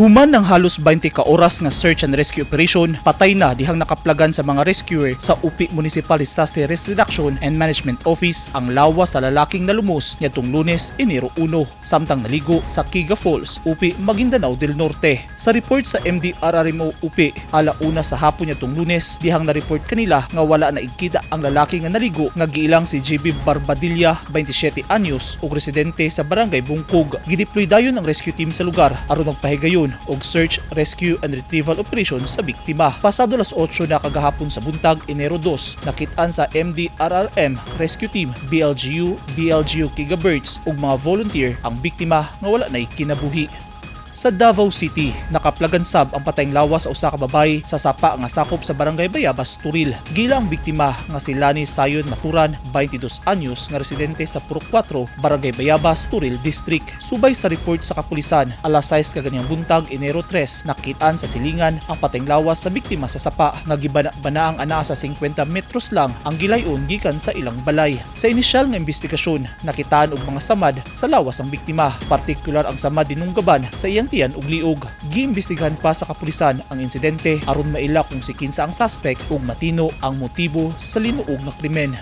Human ng halos 20 ka oras nga search and rescue operation, patay na dihang nakaplagan sa mga rescuer sa UPI Municipal Disaster Risk Reduction and Management Office ang lawas sa lalaking nalumos nitong lunes, Enero 1, samtang naligo sa Kiga Falls, UPI Maguindanao del Norte. Sa report sa MDRRMO UPI, alauna sa hapon nitong lunes, dihang na-report kanila nga wala na igkita ang lalaki nga naligo nga giilang si JB Barbadilla, 27 anyos, ug residente sa Barangay Bungkog. Gideploy dayon ang rescue team sa lugar aron magpahigayon og search, rescue and retrieval operation sa biktima. Pasado las 8 na kagahapon sa buntag Enero 2, nakitaan sa MDRRM rescue team, BLGU, BLGU Gigabirds ug mga volunteer ang biktima nga wala na kinabuhi. Sa Davao City, nakaplagan sab ang patayng lawas sa usa ka babay sa sapa nga sakop sa Barangay Bayabas, Turil. Gila ang biktima nga si Lani Sayon Maturan, 22 anyos nga residente sa Purok 4, Barangay Bayabas, Turil District. Subay sa report sa kapulisan, alas 6 kaganyang buntag Enero 3, nakitaan sa silingan ang patayng lawas sa biktima sa sapa nga gibana-bana ang ana sa 50 metros lang ang gilayon gikan sa ilang balay. Sa inisyal nga investigasyon, nakitaan og mga samad sa lawas ang biktima, partikular ang samad dinunggaban sa iyang tiyan ug liog. Giimbestigahan pa sa kapulisan ang insidente aron maila kung si kinsa ang suspect ug matino ang motibo sa linuog nga krimen.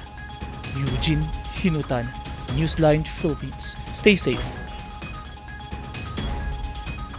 Eugene Hinutan, Newsline Philippines. Stay safe.